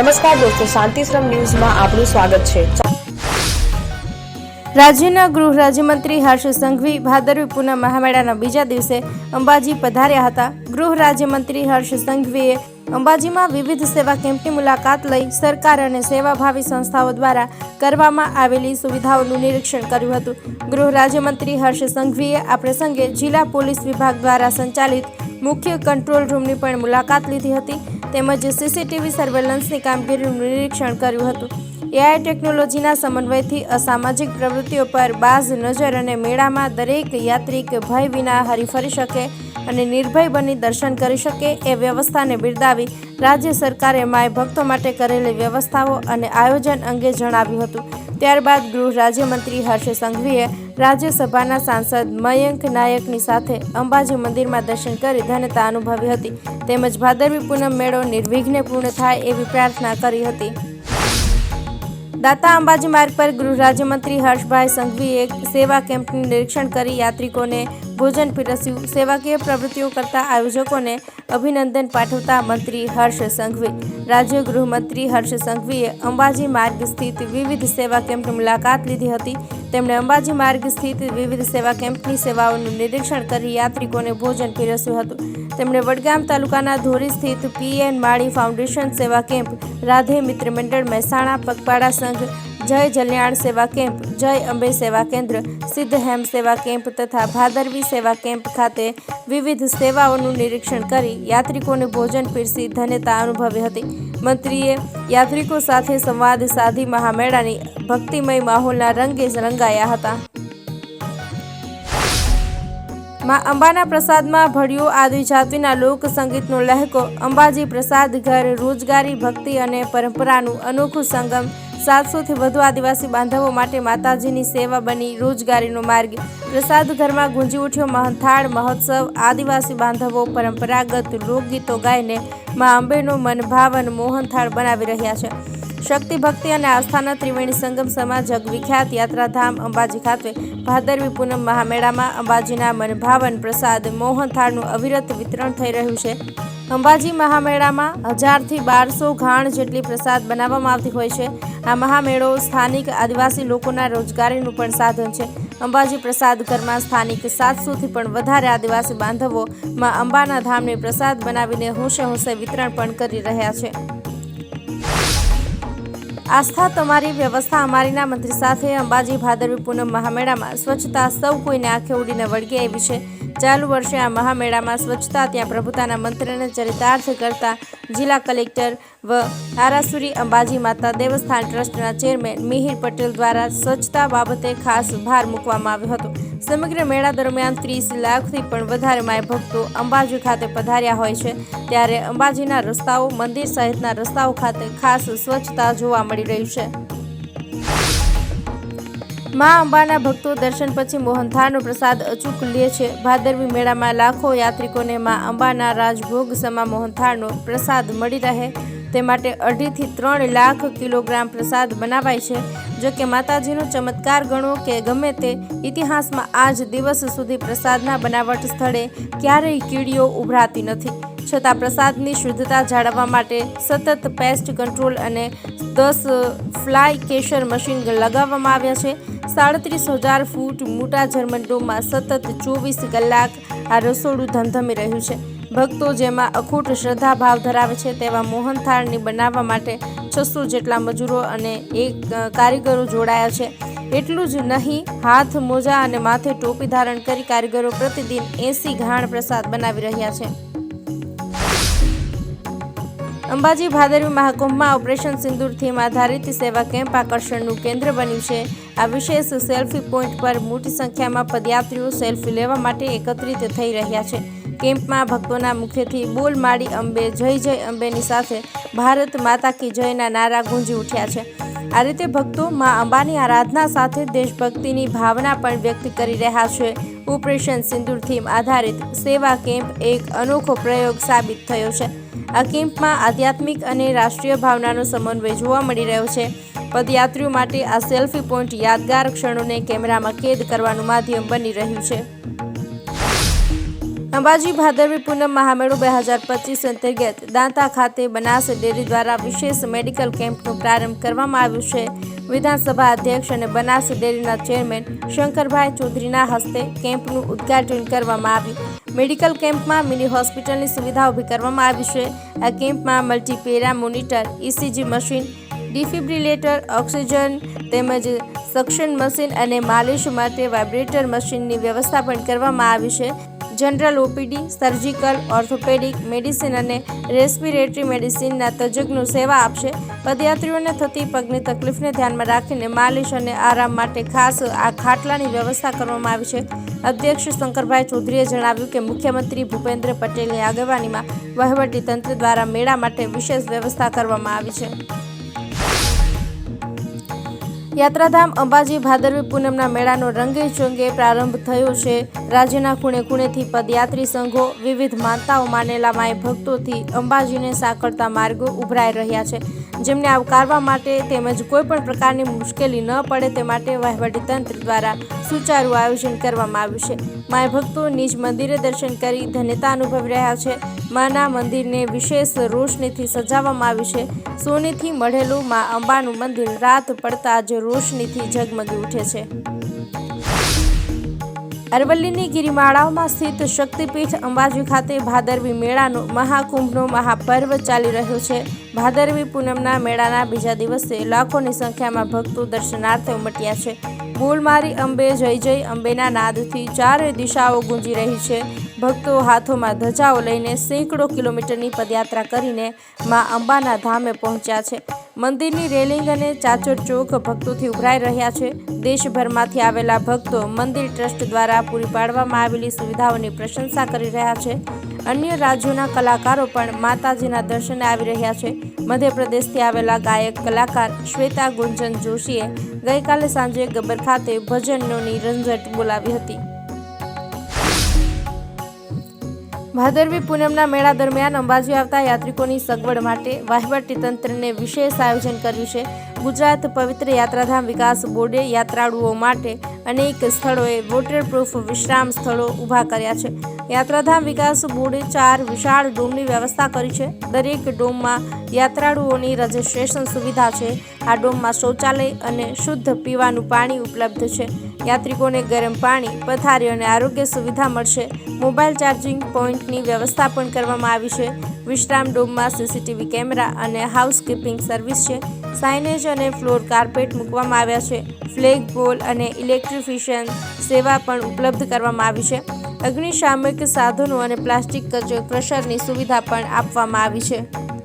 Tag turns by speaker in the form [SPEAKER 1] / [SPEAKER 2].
[SPEAKER 1] નમસ્કાર દોસ્તો, શાંતિશ્રમ ન્યૂઝમાં આપનું સ્વાગત છે.
[SPEAKER 2] રાજ્યના ગૃહ રાજ્યમંત્રી હર્ષ સંઘવી ભાદરવી પૂનમ મહામેળાના બીજા દિવસે અંબાજી પધાર્યા હતા. ગૃહ રાજ્યમંત્રી હર્ષ સંઘવીએ અંબાજીમાં વિવિધ સેવા કેમ્પની મુલાકાત લઈ સરકાર અને સેવાભાવી સંસ્થાઓ દ્વારા કરવામાં આવેલી સુવિધાઓનું નિરીક્ષણ કર્યું હતું. ગૃહ રાજ્યમંત્રી હર્ષ સંઘવીએ આ પ્રસંગે જિલ્લા પોલીસ વિભાગ દ્વારા સંચાલિત મુખ્ય કંટ્રોલ રૂમની પણ મુલાકાત લીધી હતી તેમજ સીસીટીવી સર્વેલન્સની કામગીરીનું નિરીક્ષણ કર્યું હતું. એઆઈ ટેકનોલોજીના સમન્વયથી અસામાજિક પ્રવૃત્તિઓ પર બાઝ નજર અને મેળામાં દરેક યાત્રિક ભય વિના હરીફરી શકે અને નિર્ભય બની દર્શન કરી શકે એ વ્યવસ્થાને બિરદાવી રાજ્ય સરકારે માય ભક્તો માટે કરેલી વ્યવસ્થાઓ અને આયોજન અંગે જણાવ્યું હતું. ત્યારબાદ ગૃહ રાજ્યમંત્રી હર્ષ સંઘવીએ રાજ્યસભાના સાંસદ મયંક નાયકની સાથે અંબાજી મંદિરમાં દર્શન કરી ધન્યતા અનુભવી હતી. તેમજ ભાદરવી પૂનમ મેળો નિર્વિઘ્ને પૂર્ણ થાય એવી પ્રાર્થના કરી હતી. દાતા અંબાજી માર્ગ પર ગૃહ રાજ્યમંત્રી હર્ષભાઈ સંઘવીએ સેવા કેમ્પનું નિરીક્ષણ કરી યાત્રિકોને ભોજન પીરસ્યું. સેવાકીય પ્રવૃત્તિઓ કરતા આયોજકોને અભિનંદન પાઠવતા મંત્રી હર્ષ સંઘવી. રાજ્ય ગૃહમંત્રી હર્ષ સંઘવીએ અંબાજી માર્ગ સ્થિત વિવિધ સેવા કેમ્પની મુલાકાત લીધી હતી. તેમણે અંબાજી માર્ગ સ્થિત વિવિધ સેવા કેમ્પની સેવાઓનું નિરીક્ષણ કરી યાત્રિકોને ભોજન પીરસ્યું હતું. તેમણે વડગામ તાલુકાના ધોરી સ્થિત પીએન માળી ફાઉન્ડેશન સેવા કેમ્પ, રાધે મિત્ર મંડળ, મહેસાણા, પગપાળા સંઘ જય જલ્યાણ સેવા કેમ્પ, જય અંબે સેવા કેન્દ્ર, સિદ્ધ હેમ સેવા કેમ્પ તથા ભાદરવી સેવા કેમ્પ ખાતે વિવિધ સેવાઓનું નિરીક્ષણ કરી યાત્રિકોને ભોજન પીરસી ધન્યતા અનુભવી હતી. મંત્રીએ યાત્રિકો સાથે સંવાદ સાધી મહામેળાની ભક્તિમય માહોલના રંગે રંગાયા હતા. માં અંબાના પ્રસાદમાં ભળ્યો આદિજાતિના લોક સંગીતનો લહેકો, અંબાજી પ્રસાદ ઘર, રોજગારી, ભક્તિ અને પરંપરાનું અનોખું સંગમ સાતસોથી વધુ આદિવાસી બાંધવો માટે માતાજીની સેવા બની રોજગારીનો માર્ગ. પ્રસાદ ઘરમાં ગુંજી ઉઠ્યો મહંથાળ મહોત્સવ. આદિવાસી બાંધવો પરંપરાગત લોકગીતો ગાઈને મા અંબેનો મનભાવન મોહનથાળ બનાવી રહ્યા છે. શક્તિ, ભક્તિ અને આસ્થાના ત્રિવેણી સંગમ સમા જગવિખ્યાત યાત્રાધામ અંબાજી ખાતે ભાદરવી પૂનમ મહામેળામાં અંબાજીના મનભાવન પ્રસાદ મોહનથાળનું અવિરત વિતરણ થઈ રહ્યું છે. અંબાજી મહામેળામાં હજારથી બારસો ઘાણ જેટલી પ્રસાદ બનાવવામાં આવતી હોય છે. આ મહામેળો સ્થાનિક આદિવાસી લોકોના રોજગારીનું પણ સાધન છે. અંબાજી પ્રસાદ ઘરમાં સ્થાનિક સાતસોથી પણ વધારે આદિવાસી બાંધવો માં અંબાના ધામને પ્રસાદ બનાવીને હોંશે હોંશે વિતરણ પણ કરી રહ્યા છે. આસ્થા તમારી વ્યવસ્થા અમારીના મંત્રી સાથે અંબાજી ભાદરવી પૂનમ મહામેળામાં સ્વચ્છતા સૌ કોઈને આંખે ઉડીને વળગે એવી છે. ચાલુ વર્ષે આ મહામેળામાં સ્વચ્છતા ત્યાં પ્રભુતાના મંત્રને ચરિતાર્થ કરતા જિલ્લા કલેક્ટર વ આરાસુરી અંબાજી માતા દેવસ્થાન ટ્રસ્ટના ચેરમેન મિહિર પટેલ દ્વારા સ્વચ્છતા બાબતે ખાસ ભાર મૂકવામાં આવ્યો હતો. સમગ્ર મેળા દરમિયાન ત્રીસ લાખથી પણ વધારે માય ભક્તો અંબાજી ખાતે પધાર્યા હોય છે. ત્યારે અંબાજીના રસ્તાઓ, મંદિર સહિતના રસ્તાઓ ખાતે ખાસ સ્વચ્છતા જોવા મળી રહી છે. મા અંબાના ભક્તો દર્શન પછી મોહનથાળનો પ્રસાદ અચૂક લે છે. ભાદરવી મેળામાં લાખો યાત્રિકોને મા અંબાના રાજભોગ સમા મોહનથાળનો પ્રસાદ મળી રહે. તે માટે અઢીથી ત્રણ લાખ કિલોગ્રામ પ્રસાદ બનાવાય છે. જો કે માતાજીનો ચમત્કાર ગણો કે ગમે તે, ઇતિહાસમાં આજ દિવસ સુધી પ્રસાદના બનાવટ સ્થળે ક્યારેય કીડીઓ ઉભરાતી નથી. છતાં પ્રસાદની શુદ્ધતા જાળવવા માટે સતત પેસ્ટ કંટ્રોલ અને દસ ફ્લાય કેશર મશીન લગાવવામાં આવ્યા છે. સાડત્રીસ હજાર ફૂટ મોટા જર્મન ડોમમાં સતત ચોવીસ કલાક આ રસોડું ધમધમી રહ્યું છે. ભક્તો જેમાં અખૂટ શ્રદ્ધા ભાવ ધરાવે છે તેવા મોહનથાળને બનાવવા માટે છસો જેટલા મજૂરો અને એક કારીગરો જોડાયા છે. એટલું જ નહીં, હાથ, મોજા અને માથે ટોપી ધારણ કરી કારીગરો પ્રતિદિન એસી ઘાણ પ્રસાદ બનાવી રહ્યા છે. અંબાજી ભાદરવી મહાકુંભમાં ઓપરેશન સિંદૂર થીમ આધારિત સેવા કેમ્પ આકર્ષણનું કેન્દ્ર બન્યું છે. આ વિશેષ સેલ્ફી પોઈન્ટ પર મોટી સંખ્યામાં પદયાત્રીઓ સેલ્ફી લેવા માટે એકત્રિત થઈ રહ્યા છે. કેમ્પમાં ભક્તોના મુખેથી બોલ માડી અંબે, જય જય અંબેની સાથે ભારત માતા કી જયના નારા ગુંજી ઉઠ્યા છે. આ રીતે ભક્તો મા અંબાની આરાધના સાથે દેશભક્તિની ભાવના પણ વ્યક્ત કરી રહ્યા છે. ઓપરેશન સિંદૂર થીમ આધારિત સેવા કેમ્પ એક અનોખો પ્રયોગ સાબિત થયો છે. આ કેમ્પમાં આધ્યાત્મિક અને રાષ્ટ્રીય ભાવનાનો સમન્વય જોવા મળી રહ્યો છે. પદયાત્રીઓ માટે આ સેલ્ફી પોઈન્ટ યાદગાર ક્ષણોને કેમેરામાં કેદ કરવાનું માધ્યમ બની રહ્યું છે. અંબાજી ભાદરવી પૂનમ મહામેળો બે હજાર પચીસ અંતર્ગત દાંતા ખાતે બનાસ ડેરી દ્વારા વિશેષ મેડિકલ કેમ્પનો પ્રારંભ કરવામાં આવ્યો છે. વિધાનસભા અધ્યક્ષ અને બનાસ ડેરીના ચેરમેન શંકરભાઈ ચૌધરીના હસ્તે કેમ્પનું ઉદ્ઘાટન કરવામાં આવ્યું. મેડિકલ કેમ્પમાં મિની હોસ્પિટલની સુવિધા ઊભી કરવામાં આવી છે. આ કેમ્પમાં multipara monitor ECG machine, defibrillator, oxygen તેમજ સક્શન મશીન અને માલિશ માટે વાઇબ્રેટર મશીનની વ્યવસ્થા પણ કરવામાં આવી છે. General OPD, surgical, orthopaedic medicine અને રેસ્પિરેટરી મેડિસિનના તજજ્ઞો સેવા આપશે. પદયાત્રીઓને થતી પગની તકલીફને ધ્યાનમાં રાખીને માલિશ અને આરામ માટે ખાસ આ ખાટલાની વ્યવસ્થા કરવામાં આવી છે. અધ્યક્ષ શંકરભાઈ ચૌધરીએ જણાવ્યું કે મુખ્યમંત્રી ભૂપેન્દ્ર પટેલની આગેવાનીમાં વહીવટી તંત્ર દ્વારા મેળા માટે વિશેષ વ્યવસ્થા કરવામાં આવી છે. યાત્રાધામ અંબાજી ભાદરવી પૂનમના મેળાનો રંગે ચંગે પ્રારંભ થયો છે. રાજ્યના ખૂણે ખૂણેથી પદયાત્રી સંઘો વિવિધ માનતાઓ માનેલા માય ભક્તોથી અંબાજીને સાંકળતા માર્ગો ઉભરાઈ રહ્યા છે. જેમને આવકારવા માટે તેમજ કોઈ પણ પ્રકારની મુશ્કેલી ન પડે તે માટે વહીવટીતંત્ર દ્વારા સુચારુ આયોજન કરવામાં આવ્યું છે. માય ભક્તો નિજ મંદિરે દર્શન કરી ધન્યતા અનુભવી રહ્યા છે. માના મંદિરને વિશેષ રોશનીથી સજાવવામાં આવ્યું છે. સોનીથી મળેલું મા અંબાનું મંદિર રાત પડતા જ રોશનીથી ઝગમગી ઉઠે છે. અરવલ્લીની ગિરિમાળાઓમાં સ્થિત શક્તિપીઠ અંબાજી ખાતે ભાદરવી મેળાનો મહાકુંભનો મહાપર્વ ચાલી રહ્યો છે. ભાદરવી પૂનમના મેળાના બીજા દિવસે લાખોની સંખ્યામાં ભક્તો દર્શનાર્થે ઉમટ્યા છે. બોલ મારી અંબે જય જય અંબેના નાદથી ચારે દિશાઓ ગુંજી રહી છે. ભક્તો હાથોમાં ધજાઓ લઈને સેંકડો કિલોમીટરની પદયાત્રા કરીને મા અંબાના ધામે પહોંચ્યા છે. મંદિરની રેલિંગ અને ચાચર ચોક ભક્તોથી ઉભરાઈ રહ્યા છે. દેશભરમાંથી આવેલા ભક્તો મંદિર ટ્રસ્ટ દ્વારા પૂરી પાડવામાં આવેલી સુવિધાઓની પ્રશંસા કરી રહ્યા છે. અન્ય રાજ્યોના કલાકારો પણ માતાજીના દર્શને આવી રહ્યા છે. મધ્યપ્રદેશથી આવેલા ગાયક, કલાકાર શ્વેતા ગુંજન જોશીએ ગઈકાલે સાંજે ગબ્બર ખાતે ભજનોની રંઝટ બોલાવી હતી. ભાદરવી પૂનમના મેળા દરમિયાન અંબાજી આવતા યાત્રિકોની સગવડ માટે વહીવટીતંત્રને વિશેષ આયોજન કર્યું છે. ગુજરાત પવિત્ર યાત્રાધામ વિકાસ બોર્ડે યાત્રાળુઓ માટે અનેક સ્થળોએ વોટરપ્રૂફ વિશ્રામ સ્થળો ઊભા કર્યા છે. યાત્રાધામ વિકાસ બોર્ડે ચાર વિશાળ ડોમની વ્યવસ્થા કરી છે. દરેક ડોમમાં યાત્રાળુઓની રજિસ્ટ્રેશન સુવિધા છે. આ ડોમમાં શૌચાલય અને શુદ્ધ પીવાનું પાણી ઉપલબ્ધ છે. યાત્રિકોને ગરમ પાણી, પથારી અને આરોગ્ય સુવિધા મળશે. મોબાઈલ ચાર્જિંગ પોઈન્ટની વ્યવસ્થા પણ કરવામાં આવી છે. વિશ્રામ ડોમમાં સીસીટીવી કેમેરા અને હાઉસકીપિંગ સર્વિસ છે. સાઇનેજ અને ફ્લોર કાર્પેટ મૂકવામાં આવ્યા છે. ફ્લેગ પોલ અને ઇલેક્ટ્રિફિશિયન સેવા પણ ઉપલબ્ધ કરવામાં આવી છે. અગ્નિશામક સાધનો અને પ્લાસ્ટિક કચરો ક્રશરની સુવિધા પણ આપવામાં આવી છે.